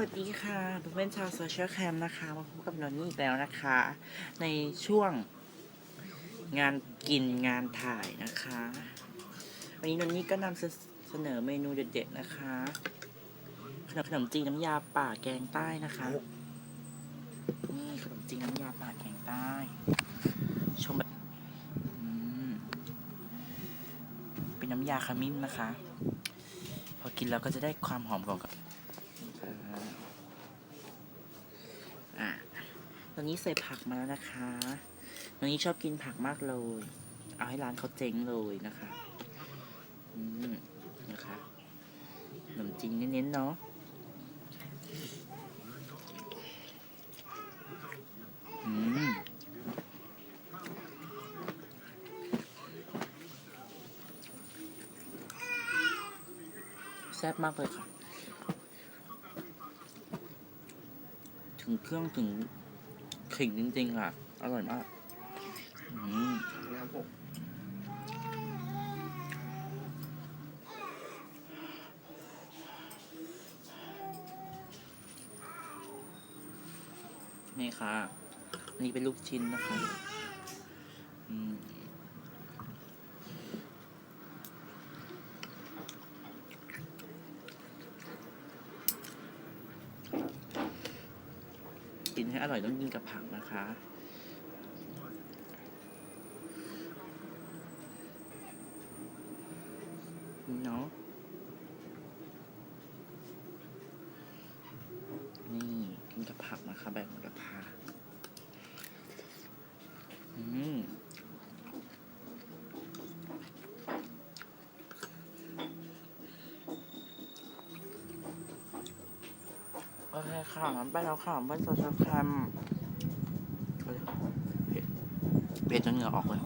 วัสดีค่ะเพื่อนชาวโซเชียลแคมนะคะ มาพบกับนนนี่อีกแล้วนะคะ ในช่วงงานกินงานถ่ายนะคะ วันนี้นนนี่ก็นำเสนอเมนูเด็ดๆนะคะ ขนมขนมจีนน้ำยาป่าแกงใต้นะคะ นี่ขนมจีนน้ำยาป่าแกงใต้ ชมแบบเป็นน้ำยาขมิ้นนะคะ พอกินแล้วก็จะได้ความหอมของกับ อะ ตอนนี้ใส่ผักมาแล้วนะคะตอนนี้ชอบกินผักมากเลย เอาให้ร้านเขาเจ๊งเลยนะคะ อืมนะคะขนมจีนเน้นๆเนาะอืมแซ่บมากเลยค่ะ ถึงเครื่องถึง ขิงจริง ๆ ค่ะ อร่อยมากอืมครับผมนี่ค่ะอันนี้เป็นลูกชิ้นนะคะ อืม กินให้อร่อยต้องกินกับผักนะคะ เนาะนี่กินกับผักนะคะแบบเหมือนกับผักอืม โอเคค่ะงั้นไปแล้วค่ะบ้านโซเชียลแคมเพ็ดเผ็ดจนเหงื่อออกเลย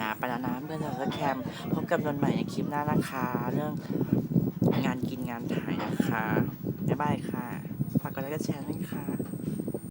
นะไปแล้วนะเพื่อนโซเชียลแคมพบกับนนใหม่ในคลิปหน้านะคะ เรื่องงานกินงานถ่ายนะคะบ๊ายบายค่ะ ฝากกดไลค์กดแชร์ด้วยค่ะ